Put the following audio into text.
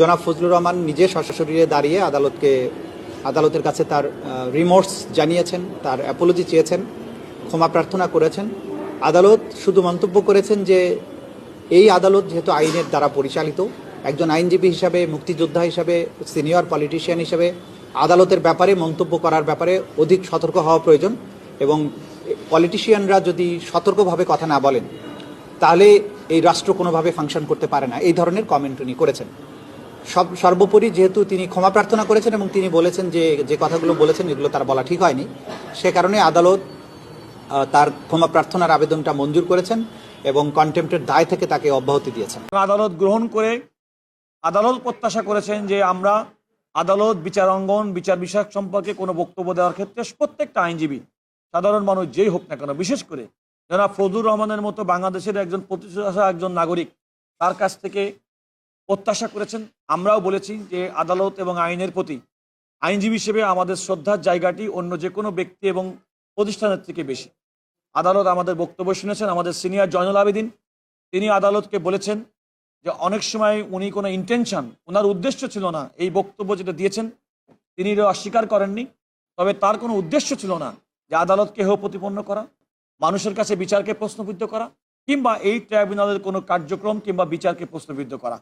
জনাব ফজলুর রহমান নিজে সশরীরে দাঁড়িয়ে আদালতকে, আদালতের কাছে তার রিমোর্স জানিয়েছেন, তার অ্যাপোলজি চেয়েছেন, ক্ষমা প্রার্থনা করেছেন। আদালত শুধু মন্তব্য করেছেন যে এই আদালত যেহেতু আইনের দ্বারা পরিচালিত, একজন আইনজীবী হিসাবে, মুক্তিযোদ্ধা হিসাবে, সিনিয়র পলিটিশিয়ান হিসাবে আদালতের ব্যাপারে মন্তব্য করার ব্যাপারে অধিক সতর্ক হওয়া প্রয়োজন এবং পলিটিশিয়ানরা যদি সতর্কভাবে কথা না বলেন, তাহলে এই রাষ্ট্র কোনোভাবে ফাংশন করতে পারে না। এই ধরনের কমেন্ট উনি করেছেন। সব সর্বোপরি যেহেতু তিনি ক্ষমা প্রার্থনা করেছেন এবং তিনি বলেছেন যে যে কথাগুলো বলেছেন, এগুলো তার বলা ঠিক হয়নি। সে কারণে আদালত তার ক্ষমা প্রার্থনার আবেদনটা মঞ্জুর করেছেন এবং কন্টেম্পটের দায় থেকে তাকে অব্যাহতি দিয়েছেন। আদালত গ্রহণ করে, আদালত প্রত্যাশা করেছেন যে আমরা আদালত, বিচার অঙ্গন, বিচার বিষয়ক সম্পর্কে কোনো বক্তব্য দেওয়ার ক্ষেত্রে প্রত্যেকটা আইনজীবী, সাধারণ মানুষ যেই হোক না কেন, বিশেষ করে যারা ফজলুর রহমানের মতো বাংলাদেশের একজন প্রতিষ্ঠা একজন নাগরিক, তার কাছ থেকে প্রত্যাশা করেছেন, আমরাও বলেছি যে আদালত এবং আইনের প্রতি আইনজীবী হিসেবে আমাদের শ্রদ্ধার জায়গাটি অন্য যে কোনো ব্যক্তি এবং প্রতিষ্ঠানের থেকে বেশি। আদালত আমাদের বক্তব্য শুনেছেন, আমাদের সিনিয়র জয়নুল আবেদিন, তিনি আদালতকে বলেছেন যে অনেক সময় উনি কোনো ইন্টেনশন ওনার উদ্দেশ্য ছিল না এই বক্তব্য যেটা দিয়েছেন, তিনি অস্বীকার করেননি, তবে তার কোনো উদ্দেশ্য ছিল না যে আদালতকে হেয় প্রতিপন্ন করা, মানুষের কাছে বিচারকে প্রশ্নবিদ্ধ করা, কিংবা এই ট্রাইব্যুনালের কোনো কার্যক্রম কিংবা বিচারকে প্রশ্নবিদ্ধ করা।